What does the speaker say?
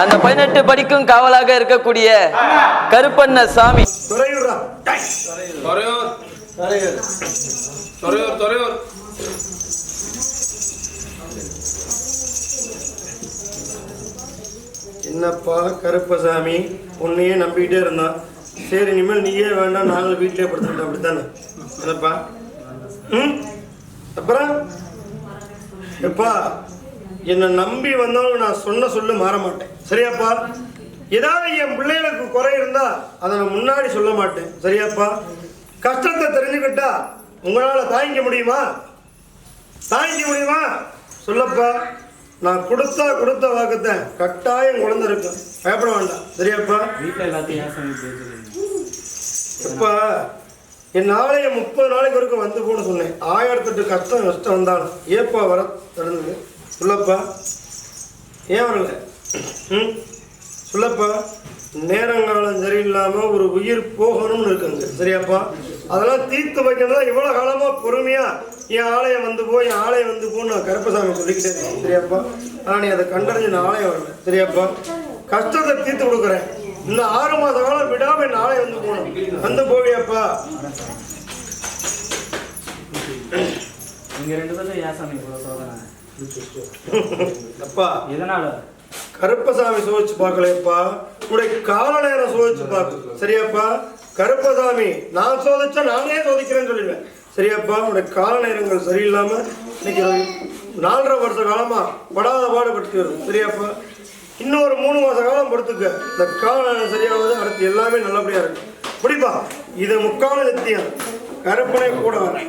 அந்த பதினெட்டு படிக்கும் காவலாக இருக்கக்கூடிய கருப்பண்ண சாமி. என்னப்பா கருப்பசாமி? உன்னையே நம்பிக்கிட்டே இருந்தான் சரி இனிமேல் நீயே வேண்டாம் நாங்களும் வீட்டிலே படுத்துக்கிட்டோம் அப்படித்தானே? என்னப்பா? ம்? அப்புறம்? எப்பா? என்னை நம்பி வந்தாலும் நான் சொன்ன சொல்லு மாற மாட்டேன். சரியாப்பா? ஏதாவது என் பிள்ளைகளுக்கு குறை இருந்தா அதை நான் முன்னாடி சொல்ல மாட்டேன். சரியாப்பா? கஷ்டத்தை தெரிஞ்சுக்கிட்டா உங்களால தாங்கிக்க முடியுமா? தாங்கிக்க முடியுமா? சொல்லப்பா. நான் கொடுத்தா கொடுத்த வாக்கத்தை கட்டாயம் குழந்தை இருக்கும் பயப்பட வேண்டாம். சரியாப்பா? எப்பா என் நாளைய முப்பது நாளைக்கு வரைக்கும் வந்து போன்னு சொன்னேன். ஆயிரத்தெட்டு கஷ்டம் நஷ்டம் வந்தாலும். ஏப்பா வர தடுந்தது சொல்லப்பா. ஏன் வரல? ம்? சொல்லப்பா. நேரங்காலம் சரியில்லாமல் ஒரு உயிர் போகணும்னு இருக்குங்க. சரியாப்பா? அதெல்லாம் தீர்த்து வைக்கிறதா இவ்வளோ காலமாக பொறுமையாக என் ஆலயம் வந்து போ என் ஆலயம் வந்து போன்னு நான் கருப்பசாமி சொல்லிக்கிட்டே இருக்கேன் சரியாப்பா? ஆனால் நீ அதை கண்டறிஞ்சு நான் ஆலயம் வரல. சரியாப்பா? கஷ்டத்தை தீர்த்து கொடுக்குறேன். இன்னும் ஆறு மாத காலம் விடாமல் என் ஆலயம் வந்து போகணும். வந்து போவியாப்பா? நீங்க ரெண்டு பேரும் ஏன் சாமி இவ்வளோ சோதனை? அப்பா எதனால? கருப்பசாமி சோதிச்சு பார்க்கலையப்பா. உடைய கால நேரம் சோதிச்சு பார்க்க. சரியாப்பா? கருப்பசாமி நான் சோதிச்சா நானே சோதிக்கிறேன்னு சொல்லிடுவேன். சரியாப்பா? உடைய கால நேரங்கள் சரியில்லாம இன்னைக்கு நாலரை வருஷ காலமா படாத பாடுபட்டு வரும் சரியாப்பா? இன்னும் ஒரு மூணு மாச காலம் பொறுத்துக்க இந்த கால நேரம் சரியாவது அடுத்து எல்லாமே நல்லபடியா இருக்கும் பிடிப்பா இது முக்கால நித்தியம். கருப்பனை கூட வரேன்.